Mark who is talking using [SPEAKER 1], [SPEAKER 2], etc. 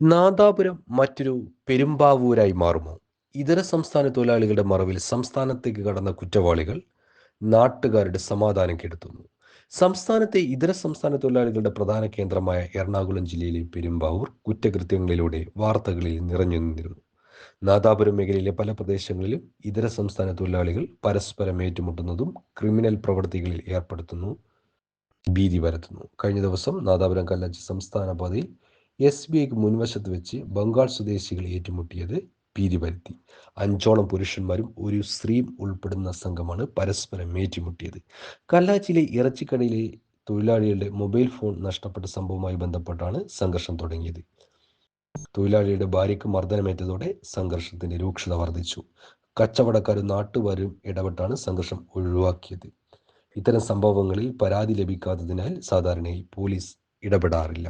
[SPEAKER 1] നാദാപുരം മറ്റൊരു പെരുമ്പാവൂരായി മാറുമോ? ഇതര സംസ്ഥാന തൊഴിലാളികളുടെ മറവിൽ സംസ്ഥാനത്തേക്ക് കടന്ന കുറ്റവാളികൾ നാട്ടുകാരുടെ സമാധാനം കെടുത്തുന്നു. സംസ്ഥാനത്തെ ഇതര സംസ്ഥാന തൊഴിലാളികളുടെ പ്രധാന കേന്ദ്രമായ എറണാകുളം ജില്ലയിലെ പെരുമ്പാവൂർ കുറ്റകൃത്യങ്ങളിലൂടെ വാർത്തകളിൽ നിറഞ്ഞു നിന്നിരുന്നു. നാദാപുരം മേഖലയിലെ പല പ്രദേശങ്ങളിലും ഇതര സംസ്ഥാന തൊഴിലാളികൾ പരസ്പരം ഏറ്റുമുട്ടുന്നതും ക്രിമിനൽ പ്രവൃത്തികളിൽ ഏർപ്പെടുത്തുന്നു ഭീതി പരത്തുന്നു. കഴിഞ്ഞ ദിവസം നാദാപുരം കല്ലാച്ചി സംസ്ഥാന പാതയിൽ എസ് ബി ഐക്ക് മുൻവശത്ത് വെച്ച് ബംഗാൾ സ്വദേശികൾ ഏറ്റുമുട്ടിയത് ഭീതി പരത്തി അഞ്ചോളം പുരുഷന്മാരും ഒരു സ്ത്രീയും ഉൾപ്പെടുന്ന സംഘമാണ് പരസ്പരം ഏറ്റുമുട്ടിയത്. കല്ലാച്ചിയിലെ ഇറച്ചിക്കടയിലെ തൊഴിലാളികളുടെ മൊബൈൽ ഫോൺ നഷ്ടപ്പെട്ട സംഭവവുമായി ബന്ധപ്പെട്ടാണ് സംഘർഷം തുടങ്ങിയത്. തൊഴിലാളിയുടെ ഭാര്യയ്ക്ക് മർദ്ദനമേറ്റതോടെ സംഘർഷത്തിന്റെ രൂക്ഷത വർദ്ധിച്ചു. കച്ചവടക്കാരും നാട്ടുകാരും ഇടപെട്ടാണ് സംഘർഷം ഒഴിവാക്കിയത്. ഇത്തരം സംഭവങ്ങളിൽ പരാതി ലഭിക്കാത്തതിനാൽ സാധാരണയായി പോലീസ് ഇടപെടാറില്ല.